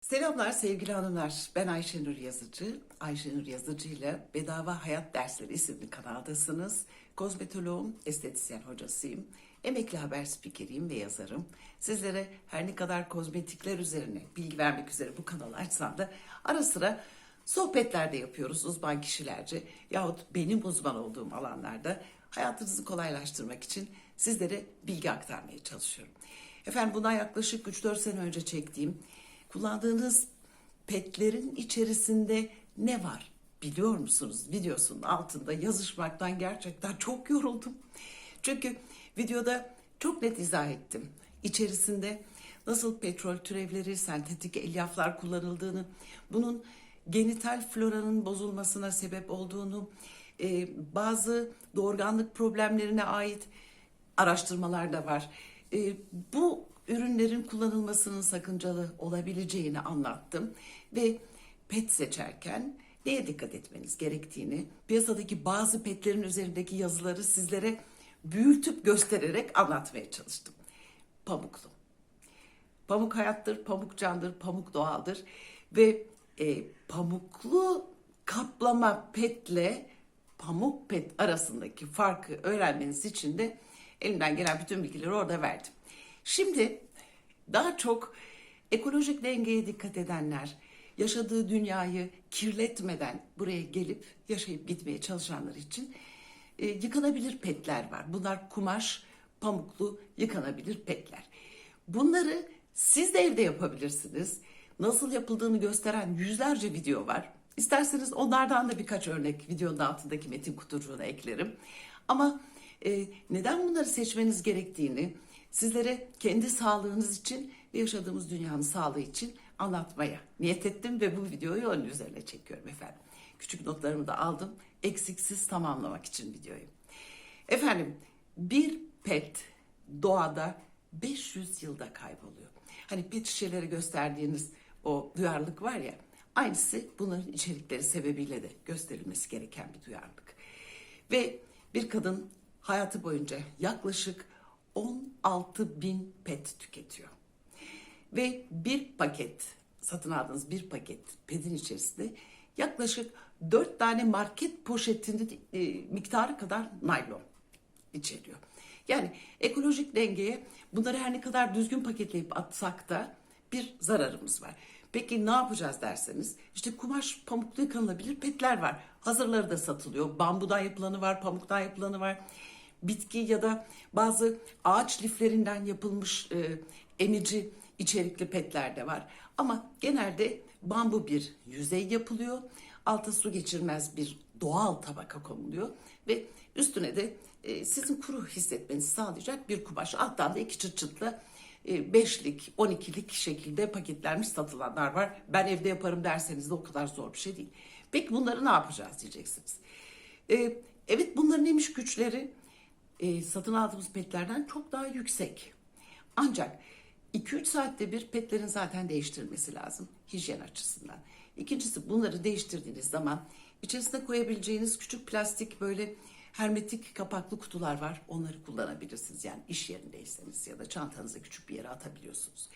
Selamlar sevgili hanımlar. Ben Ayşenur Yazıcı. Ayşenur Yazıcı ile Bedava Hayat Dersleri isimli kanaldasınız. Kozmetoloğum, estetisyen hocasıyım. Emekli haber spikeriyim ve yazarım. Sizlere her ne kadar kozmetikler üzerine bilgi vermek üzere bu kanalı açsam da ara sıra sohbetler de yapıyoruz uzman kişilerce yahut benim uzman olduğum alanlarda hayatınızı kolaylaştırmak için sizlere bilgi aktarmaya çalışıyorum. Efendim bundan yaklaşık 3-4 sene önce çektiğim kullandığınız petlerin içerisinde ne var biliyor musunuz? Videosunun altında yazışmaktan gerçekten çok yoruldum. Çünkü videoda çok net izah ettim. İçerisinde nasıl petrol türevleri, sentetik elyaflar kullanıldığını, bunun genital floranın bozulmasına sebep olduğunu, e, bazı doğurganlık problemlerine ait araştırmalar da var. E, bu ürünlerin kullanılmasının sakıncalı olabileceğini anlattım ve pet seçerken neye dikkat etmeniz gerektiğini, piyasadaki bazı petlerin üzerindeki yazıları sizlere büyütüp göstererek anlatmaya çalıştım. Pamuklu. Pamuk hayattır, pamuk candır, pamuk doğaldır ve e, pamuklu kaplama petle pamuk pet arasındaki farkı öğrenmeniz için de elimden gelen bütün bilgileri orada verdim. Şimdi daha çok ekolojik dengeye dikkat edenler, yaşadığı dünyayı kirletmeden buraya gelip yaşayıp gitmeye çalışanlar için e, yıkanabilir petler var. Bunlar kumaş, pamuklu yıkanabilir petler. Bunları siz de evde yapabilirsiniz. Nasıl yapıldığını gösteren yüzlerce video var. İsterseniz onlardan da birkaç örnek videonun altındaki metin kutucuğuna eklerim. Ama e, neden bunları seçmeniz gerektiğini sizlere kendi sağlığınız için ve yaşadığımız dünyanın sağlığı için anlatmaya niyet ettim ve bu videoyu onun üzerine çekiyorum efendim. Küçük notlarımı da aldım. Eksiksiz tamamlamak için videoyu. Efendim bir pet doğada 500 yılda kayboluyor. Hani pet şişelere gösterdiğiniz o duyarlılık var ya aynısı bunların içerikleri sebebiyle de gösterilmesi gereken bir duyarlılık. Ve bir kadın hayatı boyunca yaklaşık 16 bin pet tüketiyor. Ve bir paket, satın aldığınız bir paket pedin içerisinde yaklaşık 4 tane market poşetinin e, miktarı kadar naylon içeriyor. Yani ekolojik dengeye bunları her ne kadar düzgün paketleyip atsak da bir zararımız var. Peki ne yapacağız derseniz işte kumaş pamuklu yıkanılabilir petler var. Hazırları da satılıyor. Bambudan yapılanı var, pamuktan yapılanı var. Bitki ya da bazı ağaç liflerinden yapılmış e, emici içerikli petler de var. Ama genelde bambu bir yüzey yapılıyor. Alta su geçirmez bir doğal tabaka konuluyor ve üstüne de e, sizin kuru hissetmenizi sağlayacak bir kumaş. Alttan da iki çıt çıtla beşlik, on ikilik şekilde paketlenmiş satılanlar var. Ben evde yaparım derseniz de o kadar zor bir şey değil. Peki bunları ne yapacağız diyeceksiniz. E, evet bunların neymiş güçleri? E, satın aldığımız petlerden çok daha yüksek. Ancak 2-3 saatte bir petlerin zaten değiştirilmesi lazım hijyen açısından. İkincisi bunları değiştirdiğiniz zaman içerisine koyabileceğiniz küçük plastik böyle hermetik kapaklı kutular var. Onları kullanabilirsiniz. Yani iş yerindeyseniz ya da çantanıza küçük bir yere atabiliyorsunuz.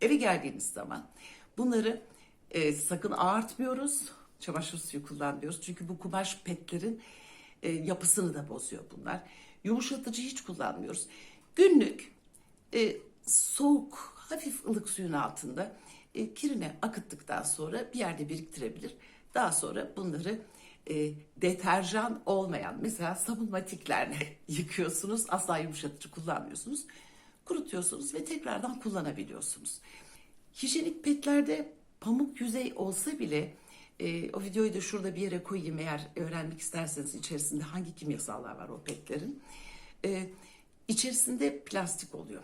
Eve geldiğiniz zaman bunları e, sakın ağartmıyoruz. Çamaşır suyu kullanmıyoruz. Çünkü bu kumaş petlerin e, yapısını da bozuyor bunlar. Yumuşatıcı hiç kullanmıyoruz. Günlük e, soğuk, hafif ılık suyun altında e, kirine akıttıktan sonra bir yerde biriktirebilir. Daha sonra bunları e, deterjan olmayan mesela sabun matiklerle yıkıyorsunuz. Asla yumuşatıcı kullanmıyorsunuz. Kurutuyorsunuz ve tekrardan kullanabiliyorsunuz. Hijyenik petlerde pamuk yüzey olsa bile e, o videoyu da şurada bir yere koyayım eğer öğrenmek isterseniz içerisinde hangi kimyasallar var o petlerin. E, içerisinde plastik oluyor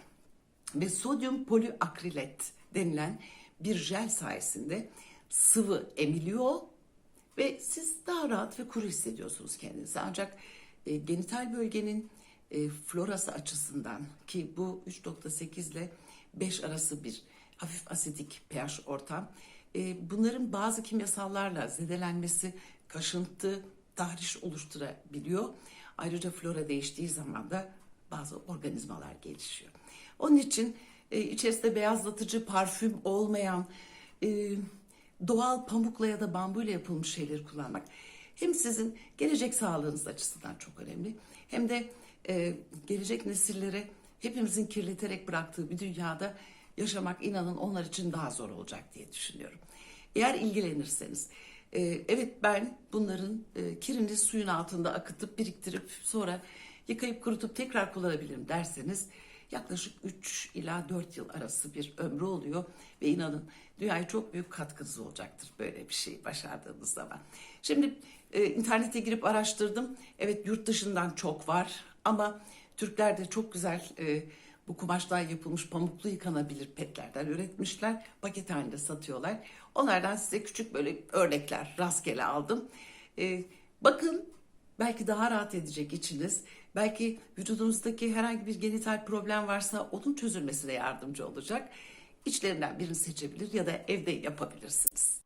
ve sodyum poliakrilet denilen bir jel sayesinde sıvı emiliyor ve siz daha rahat ve kuru hissediyorsunuz kendinizi. Ancak e, genital bölgenin e, florası açısından ki bu 3.8 ile 5 arası bir hafif asidik pH ortam. E, bunların bazı kimyasallarla zedelenmesi kaşıntı, tahriş oluşturabiliyor. Ayrıca flora değiştiği zaman da bazı organizmalar gelişiyor. Onun için e, içerisinde beyazlatıcı, parfüm olmayan, e, doğal pamukla ya da bambuyla yapılmış şeyleri kullanmak hem sizin gelecek sağlığınız açısından çok önemli hem de e, gelecek nesillere hepimizin kirleterek bıraktığı bir dünyada yaşamak inanın onlar için daha zor olacak diye düşünüyorum. Eğer ilgilenirseniz, e, evet ben bunların e, kirini suyun altında akıtıp biriktirip sonra yıkayıp kurutup tekrar kullanabilirim derseniz yaklaşık 3 ila 4 yıl arası bir ömrü oluyor ve inanın dünyaya çok büyük katkınız olacaktır böyle bir şey başardığınız zaman. Şimdi e, internete girip araştırdım. Evet yurt dışından çok var ama Türkler de çok güzel e, bu kumaştan yapılmış pamuklu yıkanabilir petlerden üretmişler. Paket halinde satıyorlar. Onlardan size küçük böyle örnekler rastgele aldım. E, bakın belki daha rahat edecek içiniz. Belki vücudunuzdaki herhangi bir genital problem varsa onun çözülmesine yardımcı olacak. İçlerinden birini seçebilir ya da evde yapabilirsiniz.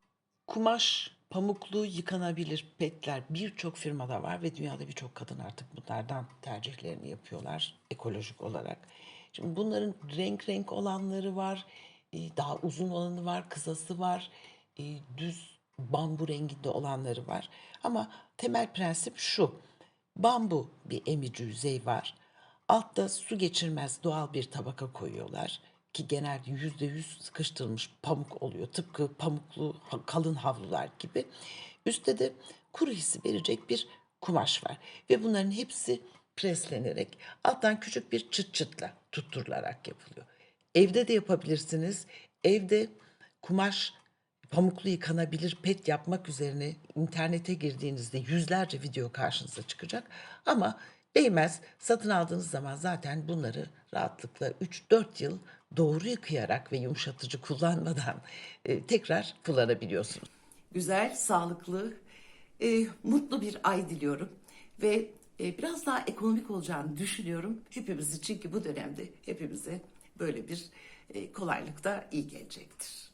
Kumaş, pamuklu yıkanabilir petler birçok firmada var ve dünyada birçok kadın artık bunlardan tercihlerini yapıyorlar ekolojik olarak. Şimdi bunların renk renk olanları var, e, daha uzun olanı var, kısası var, e, düz bambu renginde olanları var. Ama temel prensip şu, bambu bir emici yüzey var. Altta su geçirmez doğal bir tabaka koyuyorlar ki genelde yüzde yüz sıkıştırılmış pamuk oluyor. Tıpkı pamuklu kalın havlular gibi. Üstte de kuru hissi verecek bir kumaş var. Ve bunların hepsi preslenerek alttan küçük bir çıt çıtla tutturularak yapılıyor. Evde de yapabilirsiniz. Evde kumaş pamuklu yıkanabilir pet yapmak üzerine internete girdiğinizde yüzlerce video karşınıza çıkacak. Ama değmez. Satın aldığınız zaman zaten bunları rahatlıkla 3-4 yıl doğru yıkayarak ve yumuşatıcı kullanmadan e, tekrar kullanabiliyorsunuz. Güzel, sağlıklı, e, mutlu bir ay diliyorum ve e, biraz daha ekonomik olacağını düşünüyorum hepimiz için ki bu dönemde hepimize böyle bir e, kolaylık da iyi gelecektir.